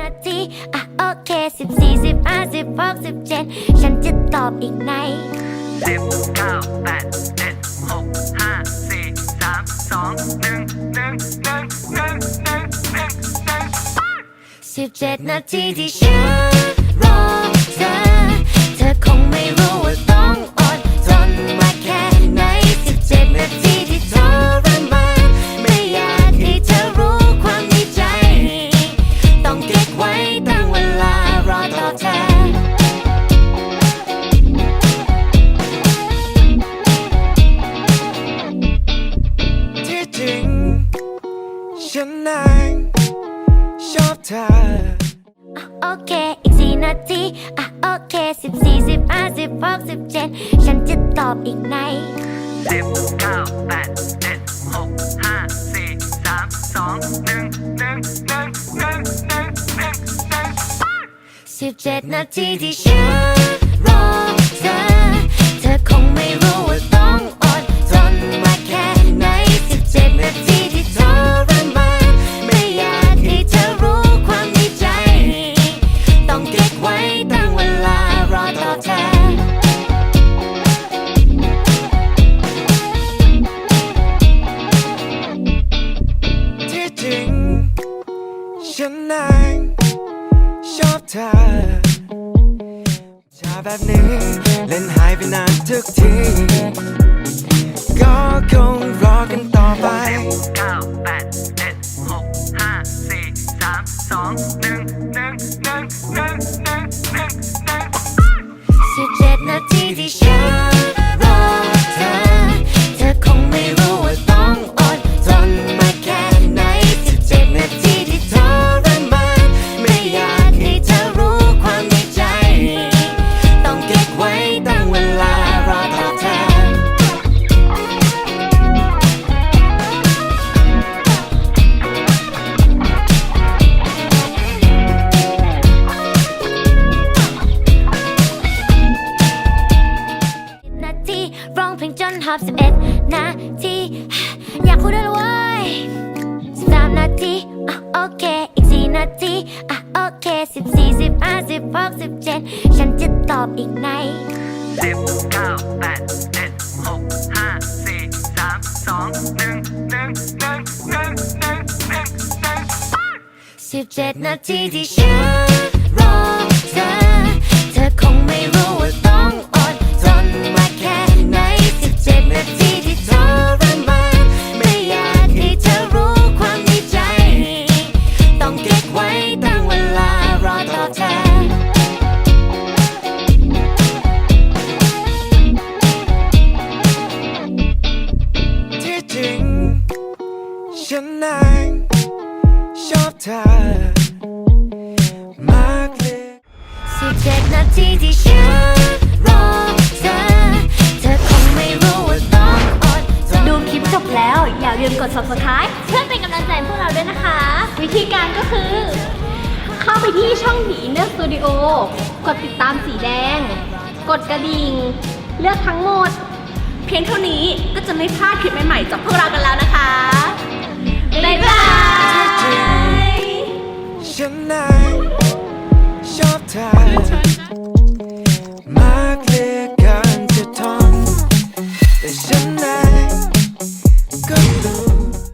นาทีอะโอเคสิบสี่สิบห้าสิบหกสิบเจ็ดฉันจะตอบอีกในสิบเก้าแปดเจ็ดหกห้าสี่สามสองหนึ่งหนึ่งหนึ่งหนึ่งหนึ่งหนึ่งหนึ่งสิบเจ็ดนาทีที่ฉันรอเธอเธอคงไม่รู้ว่า อบเธอโอเค อีกสี่นาทีอะโอเคสิบสี่สิบห้าสิบหกสิบเจ็ดฉันจะตอบอีกในสิบเก้าแปดเจ็ดหกห้าสี่สามสองหนึ่งหนึ่งหนึ่งหนึ่งหนึ่งหนึ่งหนึ่งสิบเจ็ดนาทีที่ฉันรอเธอ ฉันนางชอบเธอชาแบบนี้ เล่นหายไปนานทุกที ก็คงรอกันต่อไปเก้าแปดเจ็ดหกห้าสี่สามสองหนึ่งหนึ่งหนึ่งหนึ่งหนึ่งหนึ่งหนึ่งสิบเจ็ดนาทีที่ องเพลงจนหอบสิบเอ็ดนาที อยากพูดด้วยเว้ยสิบสามนาทีอะโอเค อีกสี่นาทีอะโอเคสิบสี่สิบห้าสิบหกสิบเจ็ดฉันจะตอบอีกในสิบเก้าแปดเจ็ดหกห้าสี่สามสองหนึ่งหนึ่งหนึ่งหนึ่งหนึ่งหนึ่งหนึ่งสิบเจ็ดนาทีที่ฉันรอเธอเธอคงไม่รู้ว่า ชอบเธอมากเลยสิบเจ็ดนาทีที่ฉันรอเธอเธอคงไม่รู้ว่าต้องอดทนดูคลิปจบแล้ว อย่าลืมกด subscribe เพื่อเป็นกำลังใจพวกเราด้วยนะคะ วิธีการก็คือ เข้าไปที่ช่องผีเลือกสตูดิโอกดติดตามสีแดง กดกระดิ่ง เลือกทั้งหมด เพียงเท่านี้ก็จะไม่พลาดคลิปใหม่ๆจากพวกเรากันแล้วนะคะ